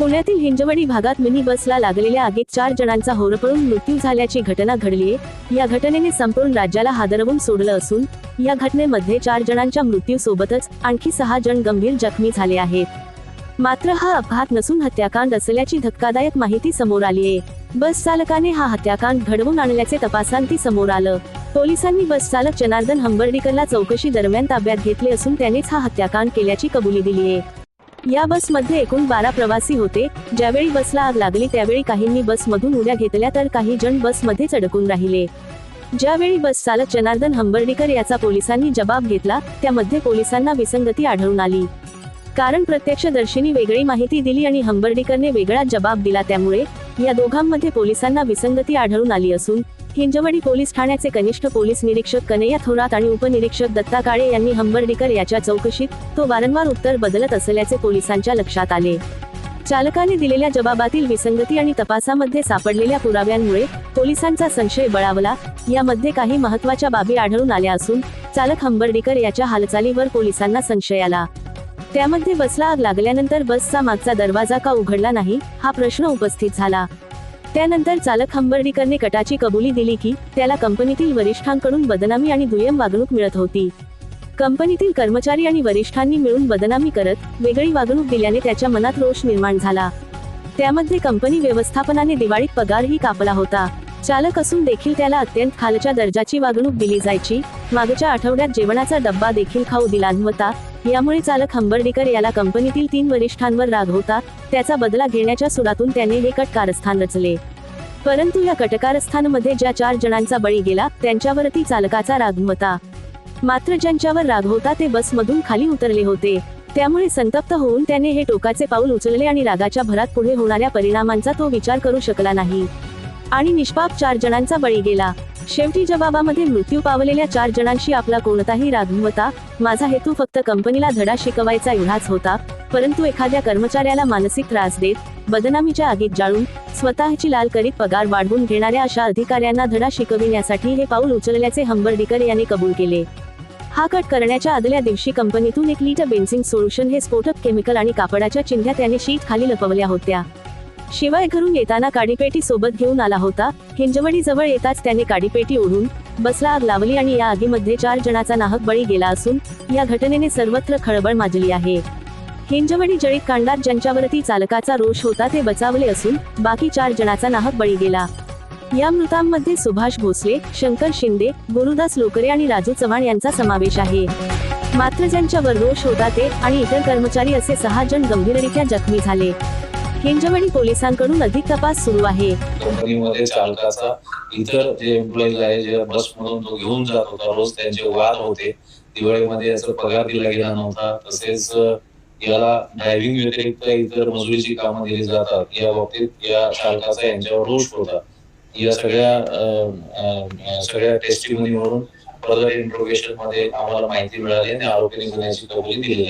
पुण्यातील हिंजवडी भागात मिनी बसला लागलेल्या आगीत चार जणांचा होरपळून मृत्यू झाल्याची घटना घडलीये या घटनेने संपूर्ण राज्याला हादरवून सोडलं असून या घटनेमध्ये चार जणांच्या मृत्यूसोबतच आणखी सहा जण गंभीर जखमी झाले आहेत. मात्र हा अपघात नसून हत्याकांड असल्याची धक्कादायक माहिती समोर आली आहे. बस चालकाने हा हत्याकांड घडवून आणल्याचे तपासांती समोर आलं. पोलिसांनी बस चालक जनार्दन हंबर्डीकरला चौकशी दरम्यान ताब्यात घेतले असून त्यानेच हा हत्याकांड केल्याची कबुली दिली आहे. या बसमध्ये एकूण बारा प्रवासी होते. ज्यावेळी बसला आग लागली त्यावेळी काहींनी बसमधून उड्या घेतल्या तर काही जण बसमध्येच अडकून राहिले. ज्यावेळी बस चालक जनार्दन हंबर्डीकर याचा पोलिसांनी जबाब घेतला त्यामध्ये पोलिसांना विसंगती आढळून आली. कारण प्रत्यक्षदर्शींनी वेगळी माहिती दिली आणि हंबर्डीकरने वेगळा जबाब दिला त्यामुळे या दोघांमध्ये पोलिसांना विसंगती आढळून आली असून हिंजवडी पोलीस ठाण्याचे कनिष्ठ पोलीस निरीक्षक कन्हैया थोरात आणि उपनिरीक्षक दत्ता काळे यांनी हंबर्डीकर याच्या चौकशीत तो वारंवार उत्तर बदलत असल्याचे पोलिसांच्या लक्षात आले. चालकाने दिलेल्या जबाबातील विसंगती आणि तपासामध्ये सापडलेल्या पुराव्यांमुळे पोलिसांचा संशय बळावला यामध्ये काही महत्त्वाच्या बाबी आढळून आल्या असून चालक हंबर्डीकर याच्या हालचालीवर पोलिसांना संशय आला. त्यामध्ये बसला आग लागल्यानंतर बसचा मागचा दरवाजा का उघडला नाही हा प्रश्न उपस्थित झाला. त्यानंतर चालक हंबर्डीकरने कटाची कबुली दिली की त्याला कंपनीतील वरिष्ठांकडून बदनामी आणि दुय्यम वागणूक मिळत होती. कंपनीतील कर्मचारी आणि वरिष्ठांनी मिळून बदनामी करत वेगळी वागणूक दिल्याने त्याच्या मनात रोष निर्माण झाला. त्यामध्ये कंपनी व्यवस्थापनाने दिवाळीत पगारही कापला होता. चालक असून देखील त्याला अत्यंत खालच्या दर्जाची वागणूक दिली जायची मागच्या आठवड्यात जेवणाचा डब्बा देखील खाऊ दिला नव्हता यामुळे चालक हंबर्डीकर याला कंपनीतील तीन वरिष्ठांवर राग होता. त्याचा बदला घेण्याच्या सुरातून त्याने हे कट कारस्थान रचले. परंतु या कटकारस्थानमध्ये ज्या चार जणांचा बळी गेला त्यांच्यावरती चालकाचा राग नव्हता मात्र ज्यांच्यावर राग होता ते बसमधून खाली उतरले होते. त्यामुळे संतप्त होऊन त्याने हे टोकाचे पाऊल उचलले आणि रागाच्या भरात पुढे होणाऱ्या परिणामांचा तो विचार करू शकला नाही. आणि निष्पाप चार जणांचा बळी गेला. शेवटी जबाबामध्ये मृत्यू पावलेल्या चार जणांशी आपला कोणताही राग नव्हता माझा हेतू फक्त कंपनीला धडा शिकवायचा एवढाच होता परंतु एखाद्या कर्मचाऱ्याला मानसिक त्रास देत बदनामीच्या आगीत जाळून स्वतःची लाल करीत पगार वाढवून घेणाऱ्या अशा अधिकाऱ्यांना धडा शिकविण्यासाठी हे पाऊल उचलल्याचे हंबर्डीकर यांनी कबूल केले. हा कट करण्याच्या आदल्या दिवशी कंपनीतून एक लिटर बेन्झिन सोल्युशन हे स्फोटक केमिकल आणि कापडाच्या चिंध्या त्याने शीट खाली लपवल्या होत्या. शिवाय घरून येताना काडीपेटी सोबत घेऊन आला होता. हिंजवडी जवळ येताच त्याने काडीपेटी ओढून बसला आग लावली आणि या आगीमध्ये चार जणाचा नाहक बळी गेला असून या घटनेने सर्वत्र खळबळ माजली आहे. हिंजवडी जळीत कांडात ज्यांच्यावरती चालकाचा रोष होता ते बचावले असून बाकी चार जणाचा नाहक बळी गेला. या मृतांमध्ये सुभाष भोसले शंकर शिंदे गुरुदास लोकरे आणि राजू चव्हाण यांचा समावेश आहे. मात्र ज्यांच्यावर रोष होता ते आणि इतर कर्मचारी असे सहा जण गंभीररित्या जखमी झाले. हिंजवडी पोलिसांकडून अधिक तपास सुरू आहे. कंपनीमध्ये चालकाचा इतर जे एम्प्लॉईज आहे जे बस मधून तो घेऊन जात होता रोज त्यांचे वाद होते दिवाळीमध्ये याचा पगार दिला गेला नव्हता तसेच याला ड्रायव्हिंग व्यतिरिक्त इतर मजुरीची कामं दिली जातात. या बाबतीत या चालकाचा यांच्यावर रोष होता. या सगळ्या सगळ्या अ, सगळ्या टेस्टिमोनीवरून फर्दर इंट्रोगेशनमध्ये आम्हाला माहिती मिळाली आणि आरोपीने गुन्ह्याची कबुली दिली. आहे.